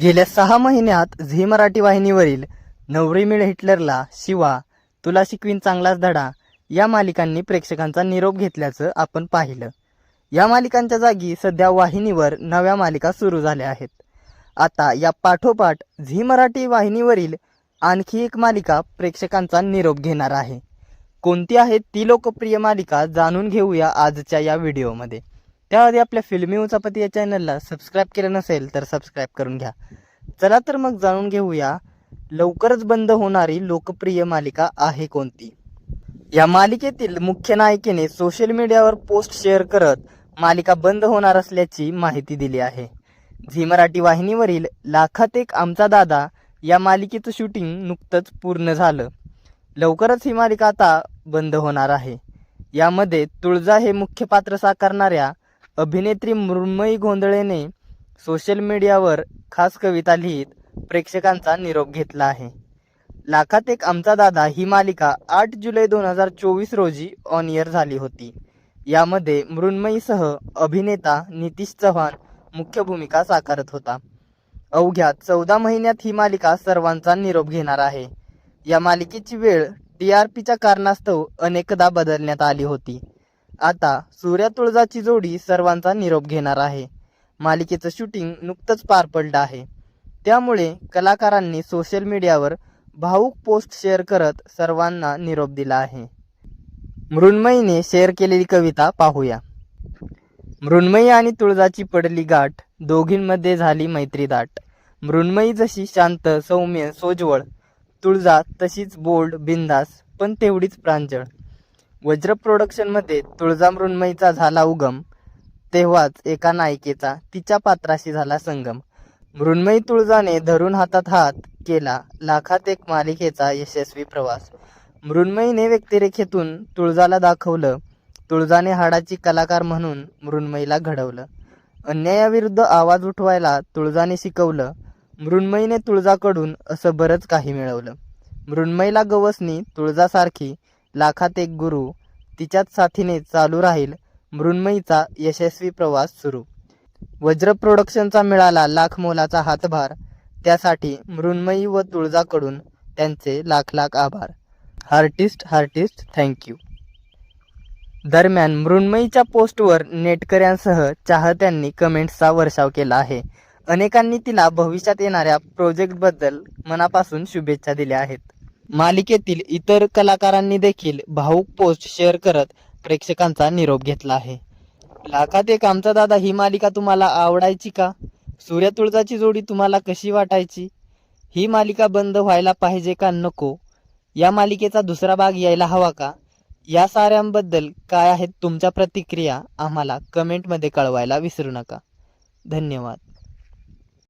गेल्या सहा महिन्यात झी मराठी वाहिनीवरील नवरी मिळ हिटलरला शिवा तुला शिकवीन चांगलाच धडा या मालिकांनी प्रेक्षकांचा निरोप घेतल्याचं आपण पाहिलं. या मालिकांच्या जागी सध्या वाहिनीवर नव्या मालिका सुरू झाल्या आहेत. आता या पाठोपाठ झी मराठी वाहिनीवरील आणखी एक मालिका प्रेक्षकांचा निरोप घेणार आहे. कोणती आहे ती लोकप्रिय मालिका जाणून घेऊया आजच्या या व्हिडिओमध्ये. त्याआधी आपल्या फिल्मी उचापती या चॅनलला सबस्क्राईब केलं नसेल तर सबस्क्राईब करून घ्या. चला तर मग जाणून घेऊया लवकरच बंद होणारी लोकप्रिय मालिका आहे कोणती? या मालिकेतील मुख्य नायिकेने सोशल मीडियावर पोस्ट शेअर करत मालिका बंद होणार असल्याची माहिती दिली आहे. झी मराठी वाहिनीवरील लाखात एक आमचा दादा या मालिकेचं शूटिंग नुकतंच पूर्ण झालं. लवकरच ही मालिका आता बंद होणार आहे. यामध्ये तुळजा हे मुख्य पात्र साकारणाऱ्या अभिनेत्री मृण्मयी गोंधळेने सोशल मीडियावर खास कविता लिहित प्रेक्षकांचा निरोप घेतला आहे. लाखात एक आमचा दादा ही मालिका आठ जुलै दोन हजार चोवीस रोजी ऑन इयर झाली होती. यामध्ये मृण्मयीसह अभिनेता नितीश चव्हाण मुख्य भूमिका साकारत होता. अवघ्या चौदा महिन्यात ही मालिका सर्वांचा निरोप घेणार आहे. या मालिकेची वेळ टी आर पीच्या कारणास्तव अनेकदा बदलण्यात आली होती. आता सूर्या तुळजाची जोडी सर्वांचा निरोप घेणार आहे. मालिकेचं शूटिंग नुकतंच पार पडलं आहे. त्यामुळे कलाकारांनी सोशल मीडियावर भाऊक पोस्ट शेअर करत सर्वांना निरोप दिला आहे. मृण्मयीने शेअर केलेली कविता पाहूया. मृण्मयी आणि तुळजाची पडली गाठ दोघींमध्ये झाली मैत्री दाट. मृण्मयी जशी शांत सौम्य सोजवळ तुळजा तशीच बोल्ड बिंदास पण तेवढीच प्रांजळ. वज्र प्रोडक्शनमध्ये तुळजा मृण्मयीचा झाला उगम तेव्हाच एका नायिकेचा तिच्या पात्राशी झाला संगम. मृण्मयी तुळजाने धरून हातात हात केला लाखात एक मालिकेचा यशस्वी प्रवास. मृण्मयीने व्यक्तिरेखेतून तुळजाला दाखवलं तुळजाने हाडाची कलाकार म्हणून मृण्मयीला घडवलं. अन्यायाविरुद्ध आवाज उठवायला तुळजाने शिकवलं मृण्मयीने तुळजाकडून असं बरंच काही मिळवलं. मृण्मयीला गवसनी तुळजासारखी लाखात एक गुरु तिच्याच साथीने चालू राहील मृण्मयीचा यशस्वी प्रवास सुरू. वज्र प्रोडक्शनचा मिळाला लाख मोलाचा हातभार. त्यासाठी मृण्मयी व तुळजाकडून त्यांचे लाख लाख आभार. हार्टिस्ट हार्टिस्ट थँक्यू दरम्यान मृण्मयीच्या पोस्टवर नेटकऱ्यांसह चाहत्यांनी कमेंट्सचा वर्षाव केला आहे. अनेकांनी तिला भविष्यात येणाऱ्या प्रोजेक्टबद्दल मनापासून शुभेच्छा दिल्या आहेत. मालिकेतील इतर कलाकारांनी देखील भाऊक पोस्ट शेअर करत प्रेक्षकांचा निरोप घेतला आहे. लाखात एक आमचा दादा ही मालिका तुम्हाला आवडायची का? सूर्य तुळजाची जोडी तुम्हाला कशी वाटायची? ही मालिका बंद व्हायला पाहिजे का नको? या मालिकेचा दुसरा भाग यायला हवा का? या साऱ्यांबद्दल काय आहेत तुमच्या प्रतिक्रिया? आम्हाला कमेंटमध्ये कळवायला विसरू नका. धन्यवाद.